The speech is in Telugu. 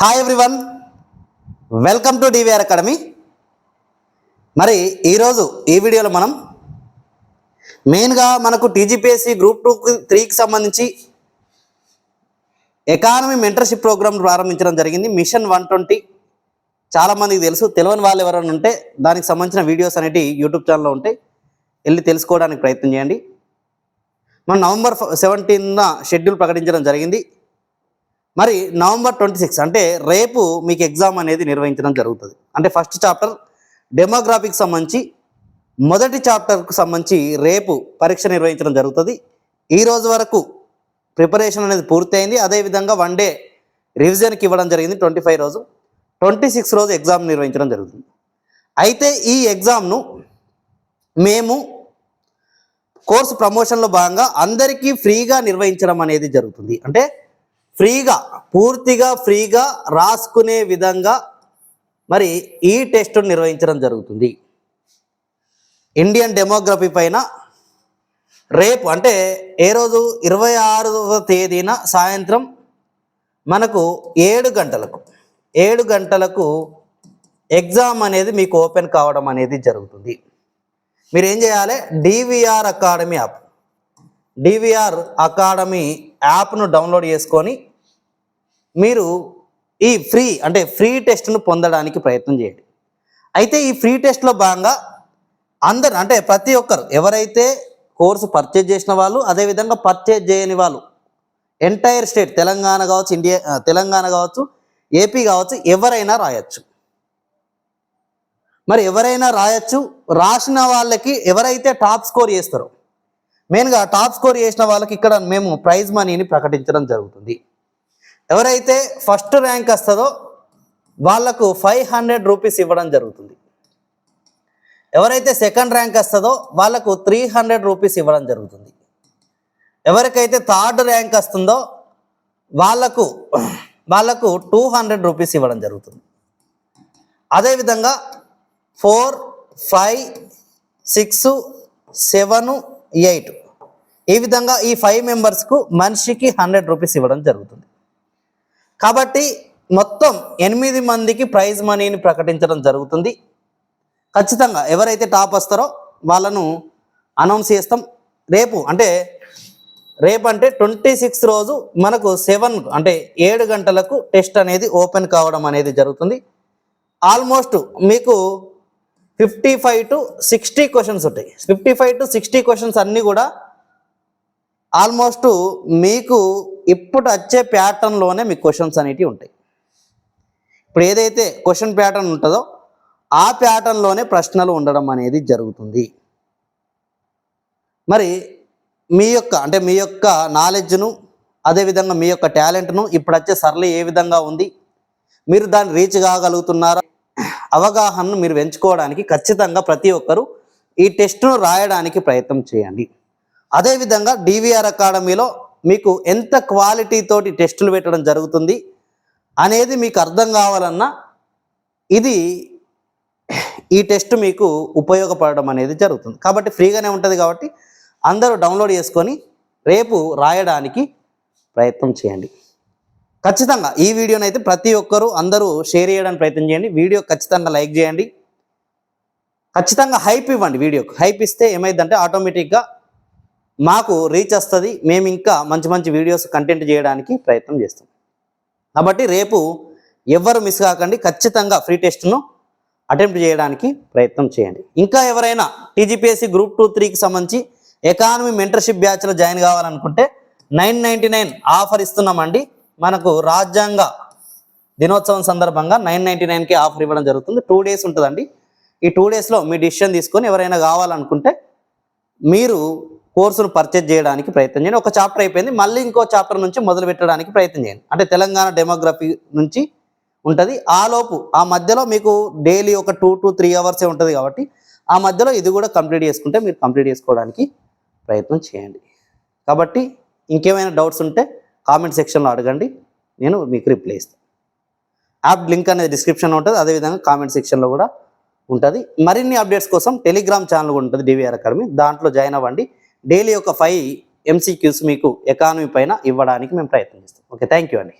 Hi everyone welcome to DVR Academy మరి ఈరోజు ఈ వీడియోలో మనం మెయిన్గా మనకు టీజీపీఎస్సీ గ్రూప్ టూ త్రీకి సంబంధించి ఎకానమీ మెంటర్షిప్ ప్రోగ్రామ్ ప్రారంభించడం జరిగింది. మిషన్ వన్ ట్వంటీ చాలామందికి తెలుసు. తెలియని వాళ్ళు ఎవరైనా ఉంటే దానికి సంబంధించిన వీడియోస్ అనేవి యూట్యూబ్ ఛానల్లో ఉంటాయి. వెళ్ళి తెలుసుకోవడానికి ప్రయత్నం చేయండి. మనం నవంబర్ సెవెంటీన్న షెడ్యూల్ ప్రకటించడం జరిగింది. మరి నవంబర్ ట్వంటీ సిక్స్ అంటే రేపు మీకు ఎగ్జామ్ అనేది నిర్వహించడం జరుగుతుంది. అంటే ఫస్ట్ చాప్టర్ డెమోగ్రాఫిక్ సంబంధించి మొదటి చాప్టర్కు సంబంధించి రేపు పరీక్ష నిర్వహించడం జరుగుతుంది. ఈ రోజు వరకు ప్రిపరేషన్ అనేది పూర్తయింది. అదేవిధంగా వన్ డే రివిజన్కి ఇవ్వడం జరిగింది ట్వంటీ ఫైవ్ రోజు. ట్వంటీ సిక్స్ రోజు ఎగ్జామ్ నిర్వహించడం జరుగుతుంది. అయితే ఈ ఎగ్జామ్ను మేము కోర్సు ప్రమోషన్లో భాగంగా అందరికీ ఫ్రీగా నిర్వహించడం అనేది జరుగుతుంది. అంటే ఫ్రీగా పూర్తిగా ఫ్రీగా రాసుకునే విధంగా మరి ఈ టెస్ట్ నిర్వహించడం జరుగుతుంది. ఇండియన్ డెమోగ్రఫీ పైన రేపు అంటే ఏ రోజు? ఇరవై ఆరవ తేదీన సాయంత్రం మనకు ఏడు గంటలకు ఏడు గంటలకు ఎగ్జామ్ అనేది మీకు ఓపెన్ కావడం అనేది జరుగుతుంది. మీరు ఏం చేయాలి? DVR Academy app DVR Academy యాప్ను డౌన్లోడ్ చేసుకొని మీరు ఈ ఫ్రీ అంటే ఫ్రీ టెస్ట్ను పొందడానికి ప్రయత్నం చేయండి. అయితే ఈ ఫ్రీ టెస్ట్లో భాగంగా అందరు అంటే ప్రతి ఒక్కరు ఎవరైతే కోర్సు పర్చేజ్ చేసిన వాళ్ళు అదేవిధంగా పర్చేజ్ చేయని వాళ్ళు ఎంటైర్ స్టేట్ తెలంగాణ కావచ్చు ఇండియా తెలంగాణ కావచ్చు ఏపీ కావచ్చు ఎవరైనా రాయొచ్చు. మరి ఎవరైనా రాయొచ్చు రాసిన వాళ్ళకి ఎవరైతే టాప్ స్కోర్ చేస్తారో మెయిన్గా టాప్ స్కోర్ చేసిన వాళ్ళకి ఇక్కడ మేము ప్రైజ్ మనీని ప్రకటించడం జరుగుతుంది. ఎవరైతే ఫస్ట్ ర్యాంక్ వస్తుందో వాళ్ళకు ఫైవ్ హండ్రెడ్ రూపీస్ ఇవ్వడం జరుగుతుంది. ఎవరైతే సెకండ్ ర్యాంక్ వస్తుందో వాళ్ళకు త్రీ హండ్రెడ్ రూపీస్ ఇవ్వడం జరుగుతుంది. ఎవరికైతే థర్డ్ ర్యాంక్ వస్తుందో వాళ్ళకు వాళ్ళకు టూ హండ్రెడ్ రూపీస్ ఇవ్వడం జరుగుతుంది. అదేవిధంగా four five six seven eight ఈ విధంగా ఈ ఫైవ్ మెంబర్స్కు మనిషికి హండ్రెడ్ రూపీస్ ఇవ్వడం జరుగుతుంది. కాబట్టి మొత్తం ఎనిమిది మందికి ప్రైజ్ మనీని ప్రకటించడం జరుగుతుంది. ఖచ్చితంగా ఎవరైతే టాప్ వస్తారో వాళ్ళను అనౌన్స్ చేస్తాం. రేపు అంటే రేపు అంటే ట్వంటీ సిక్స్ రోజు మనకు సెవెన్ అంటే ఏడు గంటలకు టెస్ట్ అనేది ఓపెన్ కావడం అనేది జరుగుతుంది. ఆల్మోస్ట్ మీకు fifty five to sixty questions ఉంటాయి. Fifty five to sixty questions అన్నీ కూడా ఆల్మోస్ట్ మీకు ఇప్పుడు వచ్చే ప్యాటర్న్లోనే మీకు క్వశ్చన్స్ అనేటివి ఉంటాయి. ఇప్పుడు ఏదైతే క్వశ్చన్ ప్యాటర్న్ ఉంటుందో ఆ ప్యాటర్న్లోనే ప్రశ్నలు ఉండడం అనేది జరుగుతుంది. మరి మీ యొక్క అంటే మీ యొక్క నాలెడ్జ్ను అదేవిధంగా మీ యొక్క టాలెంట్ను ఇప్పుడు వచ్చే సరళి ఏ విధంగా ఉంది? మీరు దాన్ని రీచ్ కాగలుగుతున్నారా? అవగాహనను మీరు పెంచుకోవడానికి ఖచ్చితంగా ప్రతి ఒక్కరూ ఈ టెస్ట్ను రాయడానికి ప్రయత్నం చేయండి. అదేవిధంగా డివిఆర్ అకాడమీలో మీకు ఎంత క్వాలిటీతోటి టెస్టులు పెట్టడం జరుగుతుంది అనేది మీకు అర్థం కావాలన్నా ఇది ఈ టెస్ట్ మీకు ఉపయోగపడడం అనేది జరుగుతుంది. కాబట్టి ఫ్రీగానే ఉంటుంది కాబట్టి అందరూ డౌన్లోడ్ చేసుకొని రేపు రాయడానికి ప్రయత్నం చేయండి. ఖచ్చితంగా ఈ వీడియోని అయితే ప్రతి ఒక్కరూ అందరూ షేర్ చేయడానికి ప్రయత్నం చేయండి. వీడియో ఖచ్చితంగా లైక్ చేయండి. ఖచ్చితంగా హైప్ ఇవ్వండి వీడియోకి. హైప్ ఇస్తే ఏమైందంటే ఆటోమేటిక్గా మాకు రీచ్ వస్తుంది. మేము ఇంకా మంచి మంచి వీడియోస్ కంటెంట్ చేయడానికి ప్రయత్నం చేస్తాం. కాబట్టి రేపు ఎవ్వరు మిస్ కాకండి. ఖచ్చితంగా ఫ్రీ టెస్ట్ను అటెంప్ట్ చేయడానికి ప్రయత్నం చేయండి. ఇంకా ఎవరైనా టీజీపీఎస్సీ గ్రూప్ టూ త్రీకి సంబంధించి ఎకానమీ మెంటర్షిప్ బ్యాచ్లో జాయిన్ కావాలనుకుంటే నైన్ నైంటీ నైన్ ఆఫర్ ఇస్తున్నామండి. మనకు రాజ్యాంగ దినోత్సవం సందర్భంగా నైన్ నైంటీ నైన్కి ఆఫర్ ఇవ్వడం జరుగుతుంది. టూ డేస్ ఉంటుందండి. ఈ టూ డేస్లో మీ డిసిషన్ తీసుకొని ఎవరైనా కావాలనుకుంటే మీరు కోర్సును పర్చేజ్ చేయడానికి ప్రయత్నం చేయండి. ఒక చాప్టర్ అయిపోయింది. మళ్ళీ ఇంకో చాప్టర్ నుంచి మొదలు పెట్టడానికి ప్రయత్నం చేయండి. అంటే తెలంగాణ డెమోగ్రఫీ నుంచి ఉంటుంది. ఆ లోపు ఆ మధ్యలో మీకు డైలీ ఒక టూ టు త్రీ అవర్సే ఉంటుంది కాబట్టి ఆ మధ్యలో ఇది కూడా కంప్లీట్ చేసుకుంటే మీరు కంప్లీట్ చేసుకోవడానికి ప్రయత్నం చేయండి. కాబట్టి ఇంకేమైనా డౌట్స్ ఉంటే కామెంట్ సెక్షన్లో అడగండి. నేను మీకు రిప్లై ఇస్తాను. యాప్ లింక్ అనేది డిస్క్రిప్షన్లో ఉంటుంది. అదేవిధంగా కామెంట్ సెక్షన్లో కూడా ఉంటుంది. మరిన్ని అప్డేట్స్ కోసం టెలిగ్రామ్ ఛానల్ కూడా ఉంటుంది. డివిఆర్ అకాడమీ దాంట్లో జాయిన్ అవ్వండి. డైలీ ఒక ఫైవ్ ఎంసీక్యూస్ మీకు ఎకానమీ పైన ఇవ్వడానికి మేము ప్రయత్నం చేస్తాం. ఓకే థ్యాంక్ యూ అండి.